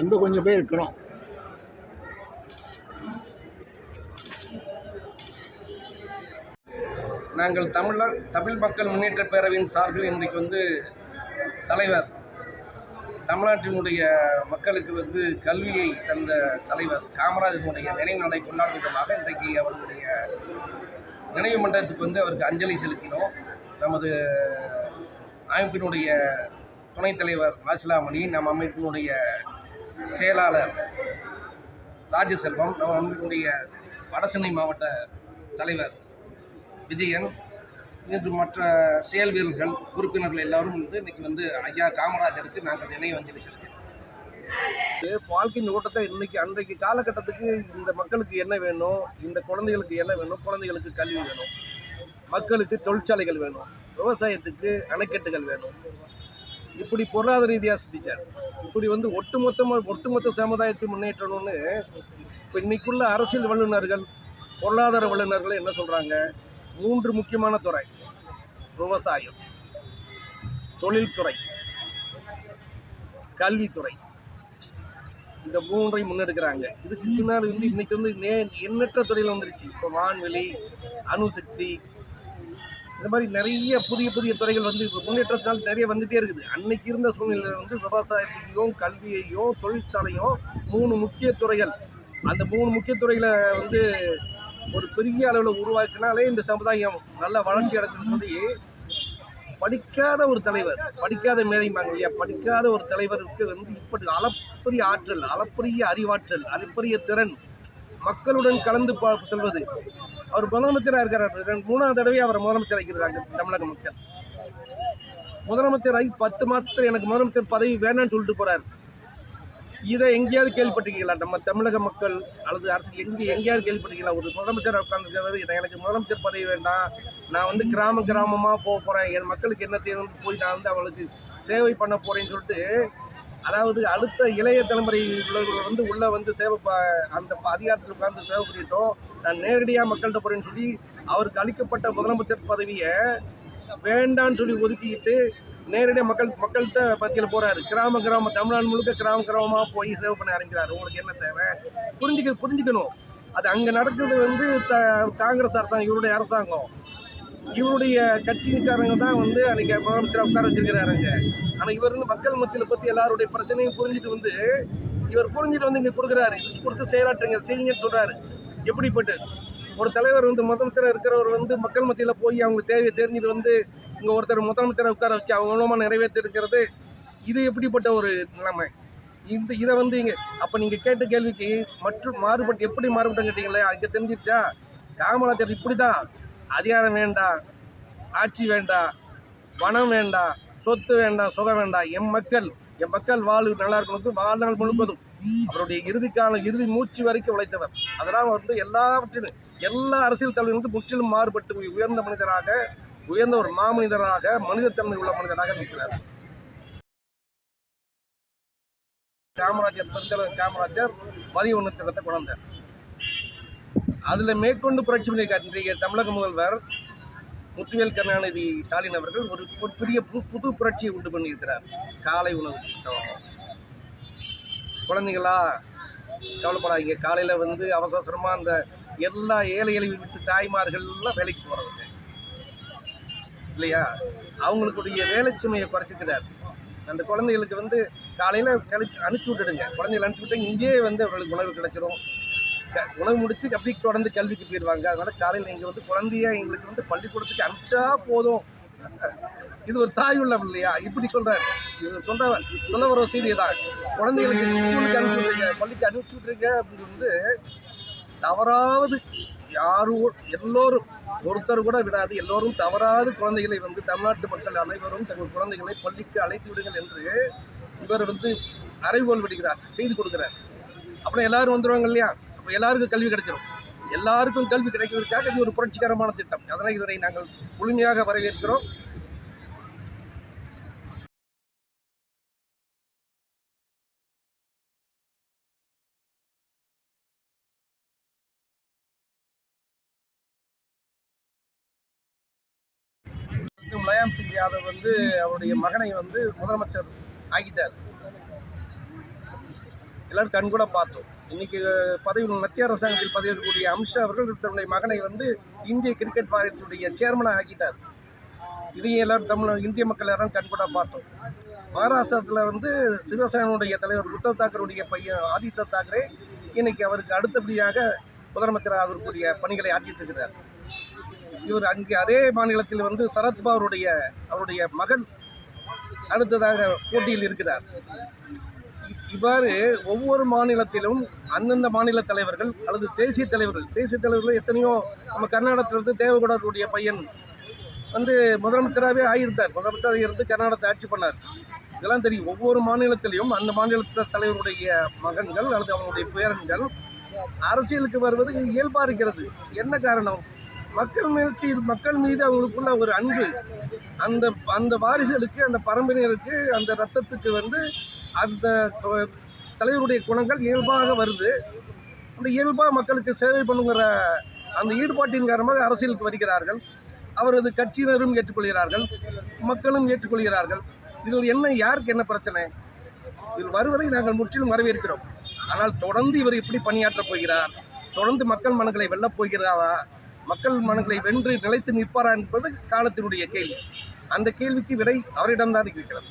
அங்கே கொஞ்சம் பேர் இருக்கணும். நாங்கள் தமிழர் தமிழ் மக்கள் முன்னேற்ற பேரவையின் சார்பில் இன்றைக்கு வந்து தலைவர் தமிழ்நாட்டினுடைய மக்களுக்கு வந்து கல்வியை தந்த தலைவர் காமராஜனுடைய நினைவு நாளை கொண்டாடும் விதமாக இன்றைக்கு அவர்களுடைய நினைவு மண்டபத்துக்கு வந்து அவருக்கு அஞ்சலி செலுத்தினோம். நமது அமைப்பினுடைய துணைத் தலைவர் மாசிலாமணி நம் அமைப்பினுடைய செயலாளர் ராஜசெல்வம் நம்ம அமைப்பினுடைய வடசென்னை மாவட்ட தலைவர் விஜயன் இன்று மற்ற செயல் வீரர்கள் உறுப்பினர்கள் எல்லாரும் வந்து இன்னைக்கு வந்து ஐயா காமராஜருக்கு நாங்கள் நினைவு அஞ்சலி செலுத்தினோம். வாழ்க்கையின் ஓட்டத்தை இன்னைக்கு அன்றைக்கு காலகட்டத்துக்கு இந்த மக்களுக்கு என்ன வேணும் இந்த குழந்தைகளுக்கு என்ன வேணும் குழந்தைகளுக்கு கல்வி வேணும் மக்களுக்கு தொழிற்சாலைகள் வேணும் விவசாயத்துக்கு அணைக்கட்டுகள் வேணும் இப்படி பொருளாதார ரீதியாக சிந்திச்சார். இப்படி வந்து ஒட்டுமொத்தமாக ஒட்டுமொத்த சமுதாயத்தை முன்னேற்றணும்னு இப்போ இன்னைக்குள்ள அரசியல் வல்லுநர்கள் பொருளாதார வல்லுநர்கள் என்ன சொல்கிறாங்க மூன்று முக்கியமான துறை. விவசாயம் தொழில்துறை கல்வித்துறை. இந்த மூன்றை முன்னெடுக்கிறாங்க. இதுக்கு பின்னால் வந்து இன்னைக்கு வந்து நே எண்ணற்ற துறையில் வந்துருச்சு. இப்போ வான்வெளி அணுசக்தி இந்த மாதிரி நிறைய புதிய புதிய துறைகள் வந்து இப்போ முன்னேற்றத்தினால் நிறைய வந்துட்டே இருக்குது. அன்னைக்கு இருந்த சூழ்நிலையில் வந்து விவசாயத்தையும் கல்வியையும் தொழிற்சாலையும் மூணு முக்கிய துறைகள். அந்த மூணு முக்கிய துறைகளை வந்து ஒரு பெரிய அளவில் உருவாக்கினாலே இந்த சமுதாயம் நல்ல வளர்ச்சி அடைஞ்சுன்னு சொல்லி படிக்காத ஒரு தலைவர் படிக்காத மேதைம்பாங்க இல்லையா படிக்காத ஒரு தலைவருக்கு வந்து இப்படி அளப்பரிய ஆற்றல் அளப்பரிய அறிவாற்றல் அளப்பரிய திறன் மக்களுடன் கலந்து பா செல்வது அவர் முதலமைச்சராக இருக்கிறார் ரெண்டு மூணாவது தடவை அவர் முதலமைச்சர் ஆகியிருக்காங்க தமிழக மக்கள். முதலமைச்சராகி பத்து மாதத்தில் எனக்கு முதலமைச்சர் பதவி வேணாம்னு சொல்லிட்டு போகிறார் இதை எங்கேயாவது கேள்விப்பட்டிருக்கீங்களா? நம்ம தமிழக மக்கள் அல்லது அரசு எங்கே எங்கேயாவது கேள்விப்பட்டிருக்கீங்களா? ஒரு முதலமைச்சர் உட்காந்துருக்கிறது எனக்கு முதலமைச்சர் பதவி வேண்டாம். நான் வந்து கிராம கிராமமாக போக போகிறேன் என் மக்களுக்கு என்ன தேவைன்னு போய் நான் வந்து அவங்களுக்கு சேவை பண்ண போகிறேன்னு சொல்லிட்டு அதாவது அடுத்த இளைய தலைமுறை உள்ளவர்கள் வந்து உள்ளே வந்து சேவை அந்த அதிகாரத்தில் உட்கார்ந்து சேவை பண்ணிட்டோம் நான் நேரடியாக மக்கள்கிட்ட போகிறேன்னு சொல்லி அவருக்கு அளிக்கப்பட்ட முதலமைச்சர் பதவியை வேண்டான்னு சொல்லி ஒதுக்கிக்கிட்டு நேரடியாக மக்கள் மக்கள்கிட்ட பத்தியில் போறாரு. கிராம கிராம தமிழ்நாடு முழுக்க கிராம கிராமமாக போய் சேவை பண்ண ஆரம்பிக்கிறாரு. உங்களுக்கு என்ன தேவை? புரிஞ்சுக்க புரிஞ்சுக்கணும். அது அங்கே நடக்கிறது வந்து த காங்கிரஸ் அரசாங்கம் இவருடைய அரசாங்கம். இவருடைய கட்சிக்காரங்க தான் வந்து அன்றைக்கி முதலமைச்சராக உட்கார வச்சிருக்கிறாருங்க. ஆனால் இவர் வந்து மக்கள் மத்தியில் பற்றி எல்லாருடைய பிரச்சனையும் புரிஞ்சுட்டு வந்து இவர் புரிஞ்சுட்டு வந்து இங்கே கொடுக்குறாரு. கொடுத்து செயலாற்றுங்க செய்யுங்கன்னு சொல்கிறாரு எப்படிப்பட்டு? ஒரு தலைவர் வந்து முதலமைச்சராக இருக்கிறவர் வந்து மக்கள் மத்தியில் போய் அவங்க தேவையை தெரிஞ்சுட்டு வந்து இங்கே ஒருத்தர் முதலமைச்சரை உட்கார வச்சு அவங்க மூலமாக நிறைவேற்றிருக்கிறது. இது எப்படிப்பட்ட ஒரு நிலைமை? இந்த இதை வந்து இங்கே அப்போ நீங்கள் கேட்ட கேள்விக்கு மற்றும் மாறுபட்டு எப்படி மாறுபட்டு கேட்டீங்களே அங்கே தெரிஞ்சிருச்சா காமராஜர் இப்படி தான் அதிகாரம் வேண்டாம் ஆட்சி வேண்டாம் பணம் வேண்டாம் சொத்து வேண்டாம் சுகம் வேண்டாம் எம் மக்கள் என் மக்கள் வாழ்வு நல்லா இருக்கணும். வாழ்நாள் முழுவதும் அவருடைய இறுதி காலம் இறுதி மூச்சு வரைக்கும் உழைத்தவர். அதெல்லாம் வந்து எல்லாவற்றிலும் எல்லா அரசியல் தலைவர்களும் முற்றிலும் மாறுபட்டு உயர்ந்த மனிதராக உயர்ந்த ஒரு மாமனிதராக மனிதத்தன்மை உள்ள மனிதராக நிற்கிறார் காமராஜர் பெருந்தலைவர் காமராஜர் பதிவு ஒன்று திட்டத்தை கொண்டாந்தார் அதில் மேற்கொண்டு புரட்சி பண்ணியிருக்கார் இன்றைய தமிழக முதல்வர் முத்துவேல் கருணாநிதி ஸ்டாலின் அவர்கள் ஒரு பெரிய புது புரட்சியை உண்டு பண்ணியிருக்கிறார். காலை உணவு திட்டம். குழந்தைங்களா கவலைப்படாதீங்க. காலையில் வந்து அவசர அவசரமாக அந்த எல்லா ஏழைகளையும் விட்டு தாய்மார்கள்லாம் வேலைக்கு போகிறவங்க இல்லையா? அவங்களுக்குடைய வேலை சுமையை குறைச்சிக்கிறார். அந்த குழந்தைகளுக்கு வந்து காலையில் கிளப்பி அனுப்பிச்சி விட்டுடுங்க குழந்தைகளை அனுப்பிச்சி விட்டு இங்கேயே வந்து அவர்களுக்கு உணவு கிடைச்சிரும். உணவு முடிச்சு அப்படியே தொடர்ந்து கல்விக்கு போயிடுவாங்க. அதனால காலையில் இங்கே வந்து குழந்தைய எங்களுக்கு வந்து பள்ளிக்கூடத்துக்கு அனுப்பிச்சா போதும். இது ஒரு தாய் உள்ளம் இல்லையா? இப்படி சொல்றாரு இது சொல்ற சொல்ல வர செய்தி தான் குழந்தைகளுக்கு ஸ்கூலுக்கு அனுப்பி பள்ளிக்கு அனுப்பிச்சி விட்டுருங்க அப்படின்னு வந்து தவறாவது யாரும் எல்லோரும் ஒருத்தர் கூட விடாது எல்லோரும் தவறாது குழந்தைகளை வந்து தமிழ்நாட்டு மக்கள் அனைவரும் தங்கள் குழந்தைகளை பள்ளிக்கு அழைத்து விடுங்கள் என்று இவர் வந்து அறைகோல் விடுகிறார் செய்து கொடுக்கிறார். அப்புறம் எல்லாரும் வந்துடுவாங்க இல்லையா? அப்போ எல்லாருக்கும் கல்வி கிடைச்சிரும். எல்லாருக்கும் கல்வி கிடைக்கிறதுக்காக இது ஒரு புரட்சிகரமான திட்டம். அதனால் இதனை நாங்கள் முழுமையாக வரவேற்கிறோம். முலாயம் சிங் யாதவ் வந்து அவருடைய மகனை வந்து முதலமைச்சர் ஆக்கிட்டார். எல்லாரும் கண்கூட பார்த்தோம். இன்னைக்கு பதவி மத்திய அரசாங்கத்தில் பதவியேற்கக்கூடிய அமித்ஷா அவர்கள் தன்னுடைய மகனை வந்து இந்திய கிரிக்கெட் வாரியத்துடைய சேர்மனாக ஆக்கிட்டார். இதையும் எல்லாரும் தமிழ் இந்திய மக்கள் எல்லாரும் கண்கூட பார்த்தோம். மகாராஷ்டிரத்தில் வந்து சிவசேனனுடைய தலைவர் உத்தவ் தாக்கருடைய பையன் ஆதித்ய தாக்கரே இன்னைக்கு அவருக்கு அடுத்தபடியாக முதலமைச்சராக அவருக்குரிய பணிகளை ஆற்றிட்டு இருக்கிறார். இவர் அங்கே அதே மாநிலத்தில் வந்து சரத்பவருடைய அவருடைய மகன் அடுத்ததாக போட்டியில் இருக்கிறார். இவ்வாறு ஒவ்வொரு மாநிலத்திலும் அந்தந்த மாநில தலைவர்கள் அல்லது தேசிய தலைவர்கள் தேசிய தலைவர்கள் எத்தனையோ நம்ம கர்நாடகத்திலிருந்து தேவகுடாவுடைய பையன் வந்து முதலமைச்சராகவே ஆகியிருந்தார். முதலமைச்சராக இருந்து கர்நாடகத்தை ஆட்சி பண்ணார். இதெல்லாம் தெரியும். ஒவ்வொரு மாநிலத்திலையும் அந்த மாநில தலைவருடைய மகன்கள் அல்லது அவங்களுடைய பேரன்கள் அரசியலுக்கு வருவது இயல்பாக இருக்கிறது என்ன காரணம்? மக்கள் மீது மக்கள் மீது அவங்களுக்குள்ள ஒரு அன்பு. அந்த அந்த வாரிசுகளுக்கு அந்த பரம்பரையினருக்கு அந்த ரத்தத்துக்கு வந்து அந்த தலைவருடைய குணங்கள் இயல்பாக வருது. அந்த இயல்பாக மக்களுக்கு சேவை பண்ணுங்கிற அந்த ஈடுபாட்டின் காரணமாக அரசியலுக்கு வருகிறார்கள். அவரது கட்சியினரும் ஏற்றுக்கொள்கிறார்கள். மக்களும் ஏற்றுக்கொள்கிறார்கள். இதில் என்ன யாருக்கு என்ன பிரச்சனை? இதில் வருவதை நாங்கள் முற்றிலும் வரவேற்கிறோம். ஆனால் தொடர்ந்து இவர் எப்படி பணியாற்றப் போகிறார். தொடர்ந்து மக்கள் மனங்களை வெல்லப் போகிறாரா மக்கள் மனங்களை வென்று நிலைத்து நிற்பாரா என்பது காலத்தினுடைய கேள்வி. அந்த கேள்விக்கு விடை அவரிடம்தான் இருக்கிறது.